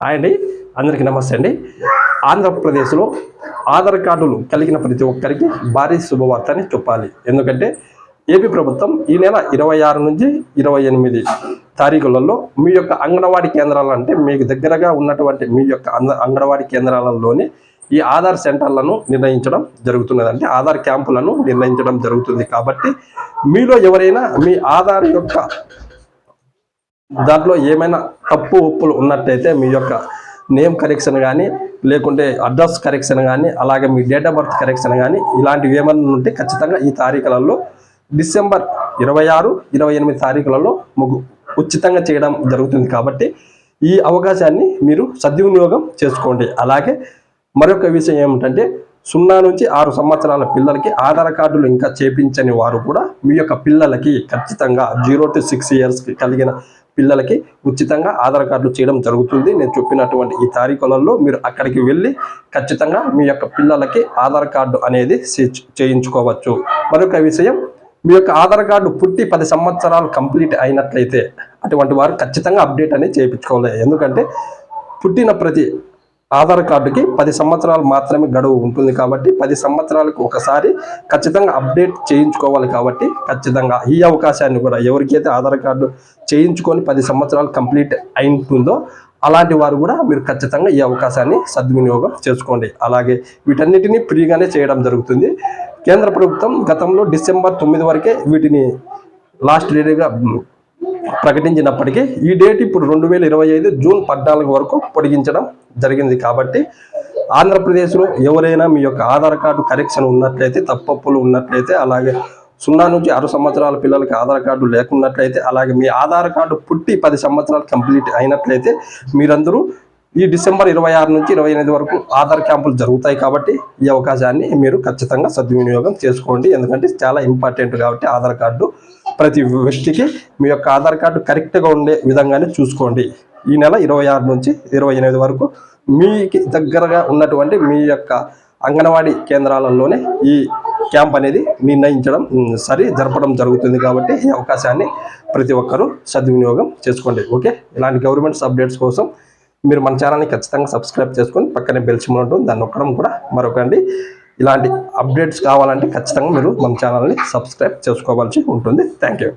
Hi అండి. అందరికీ నమస్తే అండి. ఆంధ్రప్రదేశ్లో ఆధార్ కార్డులు కలిగిన ప్రతి ఒక్కరికి భారీ శుభవార్త అని చెప్పాలి. ఎందుకంటే ఏపీ ప్రభుత్వం ఈ నెల ఇరవై ఆరు నుంచి ఇరవై ఎనిమిది తారీఖులలో మీ యొక్క అంగన్వాడీ కేంద్రాలు అంటే మీకు దగ్గరగా ఉన్నటువంటి మీ యొక్క అంగన్వాడీ కేంద్రాలలోని ఈ ఆధార్ సెంటర్లను నిర్ణయించడం జరుగుతున్నది అంటే ఆధార్ క్యాంపులను నిర్ణయించడం జరుగుతుంది కాబట్టి మీలో ఎవరైనా మీ ఆధార్ యొక్క దాంట్లో ఏమైనా తప్పు ఒప్పులు ఉన్నట్టయితే మీ యొక్క నేమ్ కరెక్షన్ కానీ లేకుంటే అడ్రస్ కరెక్షన్ కానీ అలాగే మీ డేట్ ఆఫ్ బర్త్ కరెక్షన్ కానీ ఇలాంటివి ఏమైనా ఉంటే ఖచ్చితంగా ఈ తారీఖులలో డిసెంబర్ ఇరవై ఆరు ఇరవై ఎనిమిది తారీఖులలో ముగ్గు ఉచితంగా చేయడం జరుగుతుంది కాబట్టి ఈ అవకాశాన్ని మీరు సద్వినియోగం చేసుకోండి. అలాగే మరొక విషయం ఏమిటంటే సున్నా నుంచి ఆరు సంవత్సరాల పిల్లలకి ఆధార్ కార్డులు ఇంకా చేపించని వారు కూడా మీ యొక్క పిల్లలకి ఖచ్చితంగా జీరో టు సిక్స్ ఇయర్స్కి కలిగిన పిల్లలకి ఉచితంగా ఆధార్ కార్డులు చేయడం జరుగుతుంది. నేను చెప్పినటువంటి ఈ తారీఖులలో మీరు అక్కడికి వెళ్ళి ఖచ్చితంగా మీ యొక్క పిల్లలకి ఆధార్ కార్డు అనేది చేయించుకోవచ్చు. మరొక విషయం మీ యొక్క ఆధార్ కార్డు పుట్టి పది సంవత్సరాలు కంప్లీట్ అయినట్లయితే అటువంటి వారు ఖచ్చితంగా అప్డేట్ అనేది చేయించుకోవాలి. ఎందుకంటే పుట్టిన ప్రతి ఆధార్ కార్డుకి పది సంవత్సరాలు మాత్రమే గడువు ఉంటుంది కాబట్టి పది సంవత్సరాలకు ఒకసారి ఖచ్చితంగా అప్డేట్ చేయించుకోవాలి కాబట్టి ఖచ్చితంగా ఈ అవకాశాన్ని కూడా ఎవరికైతే ఆధార్ కార్డు చేయించుకొని పది సంవత్సరాలు కంప్లీట్ అయి ఉంటుందో అలాంటి వారు కూడా మీరు ఖచ్చితంగా ఈ అవకాశాన్ని సద్వినియోగం చేసుకోండి. అలాగే వీటన్నిటిని ఫ్రీగానే చేయడం జరుగుతుంది. కేంద్ర ప్రభుత్వం గతంలో డిసెంబర్ తొమ్మిది వరకే వీటిని లాస్ట్ డేట్గా ప్రకటించినప్పటికీ ఈ డేట్ ఇప్పుడు రెండు వేల ఇరవై ఐదు జూన్ పద్నాలుగు వరకు పొడిగించడం జరిగింది కాబట్టి ఆంధ్రప్రదేశ్లో ఎవరైనా మీ యొక్క ఆధార్ కార్డు కరెక్షన్ ఉన్నట్లయితే తప్పప్పులు ఉన్నట్లయితే అలాగే సున్నా నుంచి ఆరు సంవత్సరాల పిల్లలకి ఆధార్ కార్డు లేకున్నట్లయితే అలాగే మీ ఆధార్ కార్డు పుట్టి పది సంవత్సరాలు కంప్లీట్ అయినట్లయితే మీరందరూ ఈ డిసెంబర్ ఇరవై ఆరు నుంచి ఇరవై ఎనిమిది వరకు ఆధార్ క్యాంపులు జరుగుతాయి కాబట్టి ఈ అవకాశాన్ని మీరు ఖచ్చితంగా సద్వినియోగం చేసుకోండి. ఎందుకంటే చాలా ఇంపార్టెంట్ కాబట్టి ఆధార్ కార్డు ప్రతి వ్యక్తికి మీ యొక్క ఆధార్ కార్డు కరెక్ట్గా ఉండే విధంగానే చూసుకోండి. ఈ నెల ఇరవై ఆరు నుంచి ఇరవై ఎనిమిది వరకు మీకు దగ్గరగా ఉన్నటువంటి మీ యొక్క అంగన్వాడీ కేంద్రాలలోనే ఈ క్యాంప్ అనేది నిర్ణయించడం సరి జరపడం జరుగుతుంది కాబట్టి ఈ అవకాశాన్ని ప్రతి ఒక్కరూ సద్వినియోగం చేసుకోండి. ఓకే? ఇలాంటి గవర్నమెంట్స్ అప్డేట్స్ కోసం మీరు మన ఛానల్ని ఖచ్చితంగా సబ్స్క్రైబ్ చేసుకొని పక్కనే బెల్ సింబల్ ఉంటుంది. దాన్ని నొక్కడం కూడా మరొకండి ఇలాంటి అప్డేట్స్ కావాలంటే ఖచ్చితంగా మీరు మన ఛానల్ని సబ్స్క్రైబ్ చేసుకోవాల్సి ఉంటుంది. Thank you.